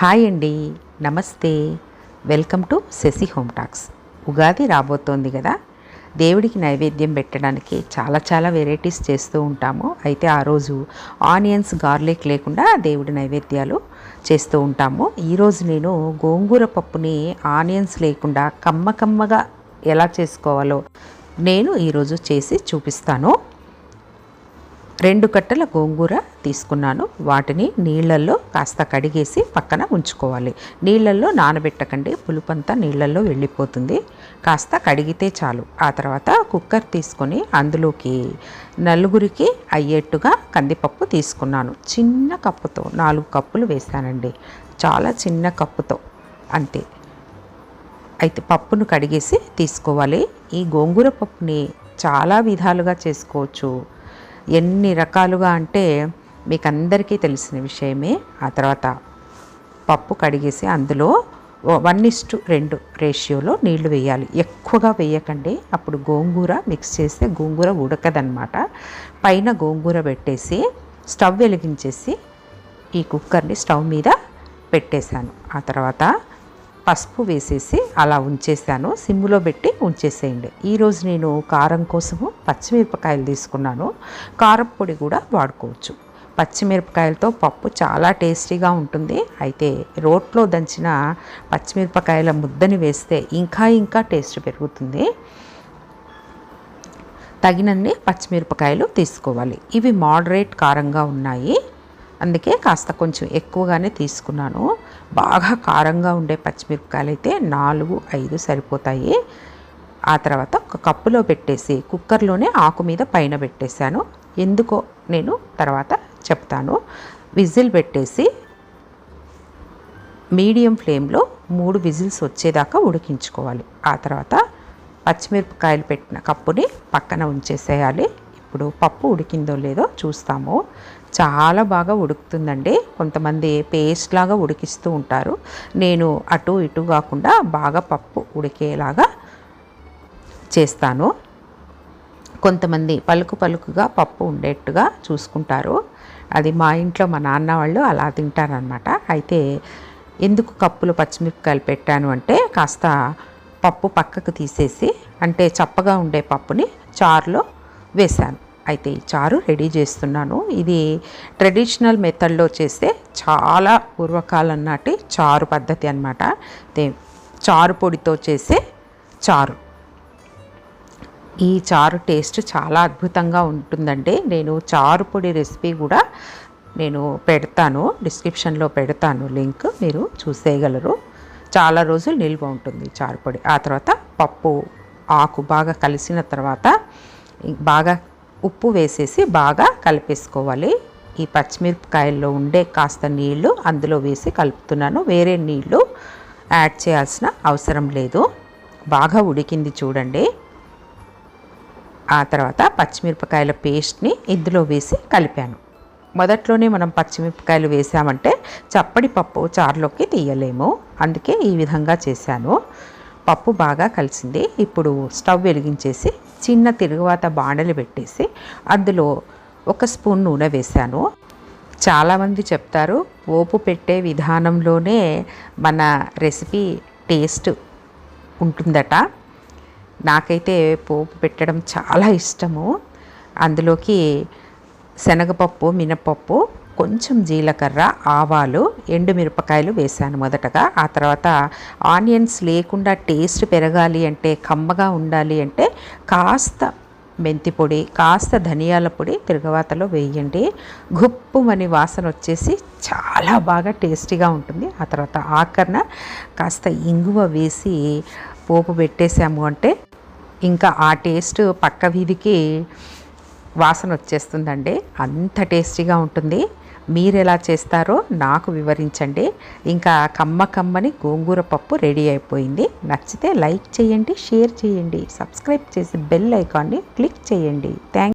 Hi అండి నమస్తే. Welcome to Shashi home talks. Ugadi రాబోతోంది కదా. దేవుడికి నైవేద్యం పెట్టడానికి చాలా చాలా వెరైటీస్ చేస్తూ ఉంటాము. అయితే ఆ రోజు ఆనియన్స్ గార్లిక్ లేకుండా దేవుడి నైవేద్యాలు చేస్తూ ఉంటాము. ఈరోజు నేను గోంగూర పప్పుని ఆనియన్స్ లేకుండా కమ్మ కమ్మగా ఎలా చేసుకోవాలో నేను ఈరోజు చేసి చూపిస్తాను. రెండు కట్టల గోంగూర తీసుకున్నాను. వాటిని నీళ్ళల్లో కాస్త కడిగేసి పక్కన ఉంచుకోవాలి. నీళ్ళల్లో నానబెట్టకండి. పులుపంతా నీళ్ళల్లో వెళ్ళిపోతుంది. కాస్త కడిగితే చాలు. ఆ తర్వాత కుక్కర్ తీసుకొని అందులోకి నలుగురికి అయ్యేట్టుగా కందిపప్పు తీసుకున్నాను. చిన్న కప్పుతో నాలుగు కప్పులు వేసానండి చాలా చిన్న కప్పుతో అంతే. అయితే పప్పును కడిగేసి తీసుకోవాలి. ఈ గోంగూర పప్పుని చాలా విధాలుగా చేసుకోవచ్చు. ఎన్ని రకాలుగా అంటే మీకు అందరికీ తెలిసిన విషయమే. ఆ తర్వాత పప్పు కడిగేసి అందులో వన్ ఇస్టు రెండు రేషియోలో నీళ్ళు వేయాలి. ఎక్కువగా వేయకండి. అప్పుడు గోంగూర మిక్స్ చేస్తే గోంగూర ఉడకదనమాట పైన గోంగూర పెట్టేసి స్టవ్ వెలిగించేసి ఈ కుక్కర్ని స్టవ్ మీద పెట్టేశాను. ఆ తర్వాత పసుపు వేసేసి అలా ఉంచేసాను. సిమ్లో పెట్టి ఉంచేసేయండి. ఈరోజు నేను కారం కోసము పచ్చిమిరపకాయలు తీసుకున్నాను. కారం పొడి కూడా వాడుకోవచ్చు. పచ్చిమిరపకాయలతో పప్పు చాలా టేస్టీగా ఉంటుంది. అయితే రోట్లో దంచిన పచ్చిమిరపకాయల ముద్దని వేస్తే ఇంకా ఇంకా టేస్ట్ పెరుగుతుంది. తగినన్ని పచ్చిమిరపకాయలు తీసుకోవాలి. ఇవి మోడరేట్ కారంగా ఉన్నాయి. అందుకే కాస్త కొంచెం ఎక్కువగానే తీసుకున్నాను. బాగా కారంగా ఉండే పచ్చిమిరపకాయలు అయితే నాలుగు ఐదు సరిపోతాయి. ఆ తర్వాత ఒక కప్పులో పెట్టేసి కుక్కర్లోనే ఆకు మీద పైన పెట్టేశాను. ఎందుకో నేను తర్వాత చెప్తాను. విజిల్ పెట్టేసి మీడియం ఫ్లేమ్లో మూడు విజిల్స్ వచ్చేదాకా ఉడికించుకోవాలి. ఆ తర్వాత పచ్చిమిరపకాయలు పెట్టిన కప్పుని పక్కన ఉంచేసేయాలి. ఇప్పుడు పప్పు ఉడికిందో లేదో చూస్తాము. చాలా బాగా ఉడుకుతుందండి. కొంతమంది పేస్ట్ లాగా ఉడికిస్తూ ఉంటారు. నేను అటు ఇటు కాకుండా బాగా పప్పు ఉడికేలాగా చేస్తాను. కొంతమంది పలుకు పలుకుగా పప్పు ఉండేట్టుగా చూసుకుంటారు. అది మా ఇంట్లో మా నాన్న వాళ్ళు అలా తింటారనమాట అయితే ఎందుకు కప్పులు పచ్చిమిరపకాయలు పెట్టాను అంటే కాస్త పప్పు పక్కకు తీసేసి అంటే చప్పగా ఉండే పప్పుని చారులో వేశాను. అయితే ఈ చారు రెడీ చేస్తున్నాను. ఇది ట్రెడిషనల్ మెథడ్లో చేస్తే చాలా పూర్వకాలం నాటి చారు పద్ధతి అనమాట చారు పొడితో చేసే చారు. ఈ చారు టేస్ట్ చాలా అద్భుతంగా ఉంటుందండి. నేను చారు పొడి రెసిపీ కూడా నేను పెడతాను. డిస్క్రిప్షన్లో పెడతాను లింక్. మీరు చూసేయగలరు. చాలా రోజులు నిల్వ ఉంటుంది చారు పొడి. ఆ తర్వాత పప్పు ఆకు బాగా కలిసిన తర్వాత బాగా ఉప్పు వేసేసి బాగా కలిపేసుకోవాలి. ఈ పచ్చిమిరపకాయల్లో ఉండే కాస్త నీళ్ళు అందులో వేసి కలుపుతున్నాను. వేరే నీళ్ళు యాడ్ చేయాల్సిన అవసరం లేదు. బాగా ఉడికింది చూడండి. ఆ తర్వాత పచ్చిమిరపకాయల పేస్ట్ని ఇందులో వేసి కలిపాను. మొదట్లోనే మనం పచ్చిమిరపకాయలు వేసామంటే చప్పడి పప్పు చారులోకి తీయలేము. అందుకే ఈ విధంగా చేశాను. పప్పు బాగా కలిసింది. ఇప్పుడు స్టవ్ వెలిగించేసి చిన్న తిరుగువాత బాణలు పెట్టేసి అందులో ఒక స్పూన్ నూనె వేశాను. చాలామంది చెప్తారు పోపు పెట్టే విధానంలోనే మన రెసిపీ టేస్ట్ ఉంటుందట. నాకైతే పోపు పెట్టడం చాలా ఇష్టము. అందులోకి శనగపప్పు మినపప్పు కొంచెం జీలకర్ర ఆవాలు ఎండుమిరపకాయలు వేశాను మొదటగా. ఆ తర్వాత ఆనియన్స్ లేకుండా టేస్ట్ పెరగాలి అంటే కమ్మగా ఉండాలి అంటే కాస్త మెంతి పొడి కాస్త ధనియాల పొడి తిరగవాతలో వేయండి. గుప్పుమని వాసన వచ్చేసి చాలా బాగా టేస్టీగా ఉంటుంది. ఆ తర్వాత ఆకరణ కాస్త ఇంగువ వేసి పోపు పెట్టేసాము అంటే ఇంకా ఆ టేస్ట్ పక్క వీధికి వాసన వచ్చేస్తుందండి. అంత టేస్టీగా ఉంటుంది. మీరు ఎలా చేస్తారో నాకు వివరించండి. ఇంకా కమ్మ కమ్మని గోంగూర పప్పు రెడీ అయిపోయింది. నచ్చితే లైక్ చేయండి షేర్ చేయండి సబ్స్క్రైబ్ చేసి బెల్ ఐకాన్ని క్లిక్ చేయండి. థ్యాంక్